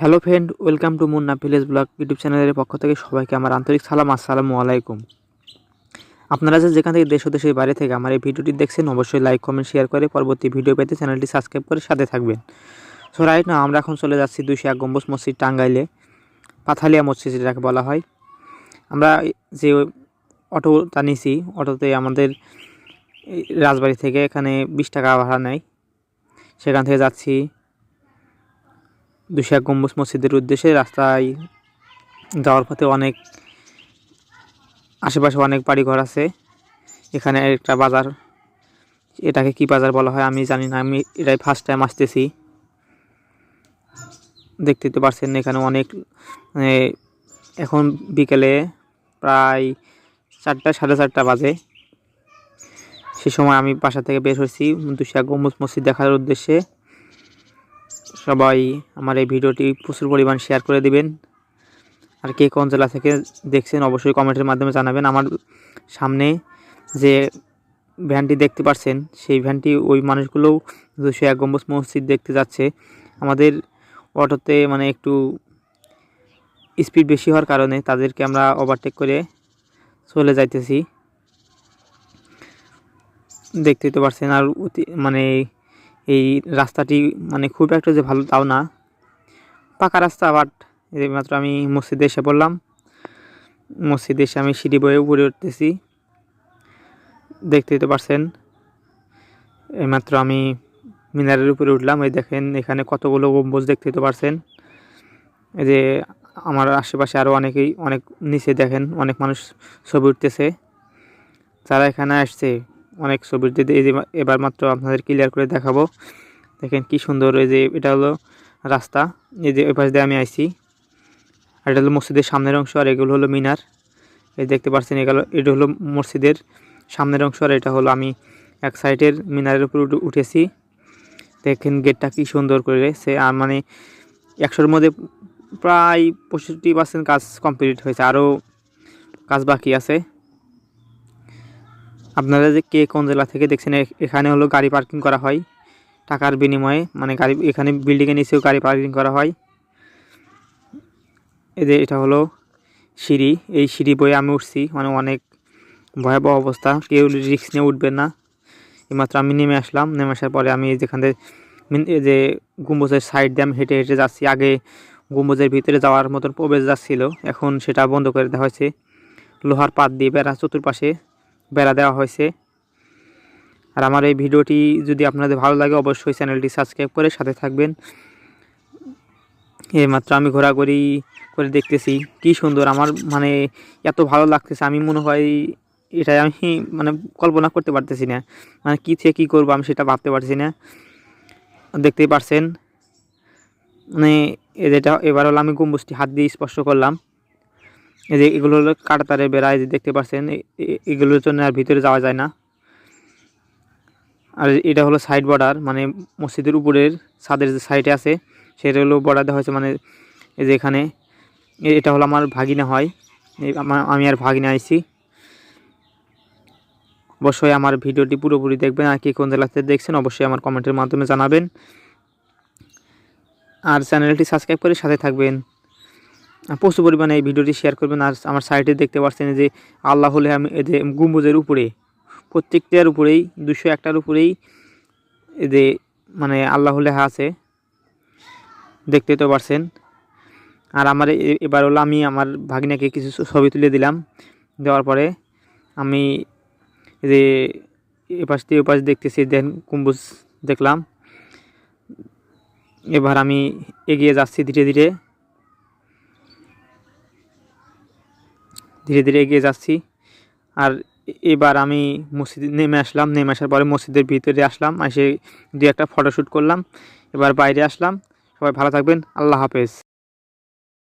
Hello friend, welcome to Munna village blog YouTube চ্যানেলের পক্ষ থেকে সবাইকে আমার আন্তরিক সালাম, আসসালামু আলাইকুম। আপনারা যে যেখান থেকে দেশ ও দেশের বাইরে থেকে আমার এই ভিডিওটি দেখছেন, অবশ্যই লাইক কমেন্ট শেয়ার করে পরবর্তী ভিডিও পেতে চ্যানেলটি সাবস্ক্রাইব করে সাথে থাকবেন। সো রাইট না আমরা এখন চলে যাচ্ছি দুইশো এক গম্বুজ মসজিদ টাঙ্গাইলে, পাথালিয়া মসজিদ যেটাকে বলা হয়। আমরা যে অটোটা নিয়েছি অটোতে আমাদের রাজবাড়ি থেকে এখানে বিশ টাকা ভাড়া নেয়। সেখান থেকে যাচ্ছি দুশো এক গম্বুজ মসজিদের উদ্দেশ্যে রাস্তায় যাওয়ার পথে অনেক আশেপাশে অনেক বাড়িঘর আছে। এখানে একটা বাজার, এটাকে কি বাজার বলা হয় আমি জানি না, আমি এটাই ফার্স্ট টাইম আসতেছি। দেখতে তো পারছেন এখানে অনেক মানে এখন বিকেলে প্রায় চারটা, সাড়ে চারটা বাজে। সে সময় আমি বাসা থেকে বের হয়েছি দুশো এক গম্বুজ মসজিদ দেখার উদ্দেশ্যে। সবাই আমার এই ভিডিওটি প্রচুর পরিমাণ শেয়ার করে দিবেন। আর কে কোন জেলা থেকে দেখছেন, অবশ্যই কমেন্টের মাধ্যমে জানাবেন আমার সামনে যে ভ্যানটি দেখতে পাচ্ছেন সেই ভ্যানটি ওই মানুষগুলোও দুশো এক গম্বুজ মসজিদ দেখতে যাচ্ছে। আমাদের অটোতে মানে একটু স্পিড বেশি হওয়ার কারণে তাদেরকে আমরা ওভারটেক করে চলে যাইতেছি। দেখতেই তো পারছেন আর মানে এই রাস্তাটি মানে খুব একটা যে ভালো তাও না। পাকা রাস্তা বাট মাত্র আমি মসজিদে এসে পড়লাম। মসজিদে এসে আমি সিঁড়ি বয়ে উপরে উঠতেছি। দেখতেই তো পারছেন, এইমাত্র আমি মিনারের উপরে উঠলাম। এই দেখেন এখানে কতগুলো গম্বুজ দেখতে তো পারছেন। এই যে আমার আশেপাশে আরও অনেকেই, অনেক নিচে দেখেন, অনেক মানুষ ছবি উঠতেছে। যারা এখানে আসছে অনেক ছবি উঠতে এই যে এবার মাত্র আপনাদের ক্লিয়ার করে দেখাবো। দেখেন কি সুন্দর এই যে এটা হলো রাস্তা। এই যে ওই পাশ দিয়ে আমি আইছি। আর এটা হলো মসজিদের সামনের অংশ আর এগুলো হলো মিনার। এই দেখতে পাচ্ছেন এগুলো, এটা হলো মসজিদের সামনের অংশ আর এটা হলো আমি এক সাইডের মিনারের উপর উঠে- উঠেছি। দেখেন গেটটা কি সুন্দর করে সে আর মানে একশোর মধ্যে প্রায় পঁয়ষট্টি পার্সেন্ট কাজ কমপ্লিট হয়েছে। আরও কাজ বাকি আছে। আপনারা যে কে কোন জেলা থেকে দেখছেন এখানে হলো গাড়ি পার্কিং করা হয়। টাকার বিনিময়ে মানে গাড়ি, এখানে বিল্ডিংয়ের নিচেও গাড়ি পার্কিং করা হয়। যে এটা হলো সিঁড়ি। এই সিঁড়ি বয়ে আমি উঠছি মানে অনেক ভয়াবহ অবস্থা। কেউ রিস্ক নিয়ে উঠবেন না। এইমাত্র আমি নেমে আসলাম। নেমে আসার পরে আমি যেখানে এই যে গম্বুজের সাইড দিয়ে আমি হেঁটে হেঁটে যাচ্ছি। আগে গম্বুজের ভিতরে যাওয়ার মতন প্রবেশ যাচ্ছিল। এখন সেটা বন্ধ করে দেওয়া হয়েছে। লোহার পাত দিয়ে বেড়া চতুর্পাশে। বেড়া দেওয়া হয়েছে। আর আমার এই ভিডিওটি যদি আপনাদের ভালো লাগে, অবশ্যই চ্যানেলটি সাবস্ক্রাইব করে সাথে থাকবেন। এইমাত্র আমি ঘোরাঘুরি করে দেখতেছি, কি সুন্দর আমার মানে এত ভালো লাগতেছে। আমি মনে হয় এটাই আমি মানে কল্পনা করতে পারতেছি না মানে কী থেকে কী করব আমি সেটা ভাবতে পারছি না। দেখতেই পারছেন মানে যেটা, এবার হলো আমি গম্বুজটি হাত দিয়ে স্পর্শ করলাম। এই যে এগুলো হলো কাটাতারে বেড়া, এই যে দেখতে পাচ্ছেন এগুলোর জন্য আর ভিতরে যাওয়া যায় না। আর এটা হলো সাইড বর্ডার মানে মসজিদের উপরের ছাদের যে সাইডে আছে, সেটা হলো বর্ডার দেওয়া হয়েছে মানে এই যে এখানে। এটা হলো আমার ভাগিনা হয়। আমি আর ভাগিনা আইছি। অবশ্যই আমার ভিডিওটি পুরোপুরি দেখবেন, আর কি কোন জেলাতে দেখছেন, অবশ্যই আমার কমেন্টের মাধ্যমে জানাবেন। আর চ্যানেলটি সাবস্ক্রাইব করে সাথে থাকবেন। প্রচুর পরিমাণে এই ভিডিওটি শেয়ার করবেন। আর আমার সাইটে দেখতে পাচ্ছেন যে আল্লাহ হলে আমি যে গম্বুজের উপরে, প্রত্যেকটার উপরেই, দুশো একটার উপরেই যে মানে আল্লাহ লেখা আছে। দেখতে তো পারছেন। আর আমার এবার হলো আমি আমার ভাগিনাকে কিছু ছবি তুলে দিলাম। দেওয়ার পরে আমি যে এপাশ দিয়ে ওপাশ দেখতেছি, দেন কুম্বুজ দেখলাম। এবার আমি এগিয়ে যাচ্ছি ধীরে ধীরে। ধীরে ধীরে এগিয়ে যাচ্ছি। আর এবার আমি মসজিদে নেমে আসলাম। নেমে আসার পরে মসজিদের ভিতরে আসলাম। এসে দু একটা ফটোশ্যুট করলাম। এবার বাইরে আসলাম। সবাই ভালো থাকবেন। আল্লাহ হাফেজ।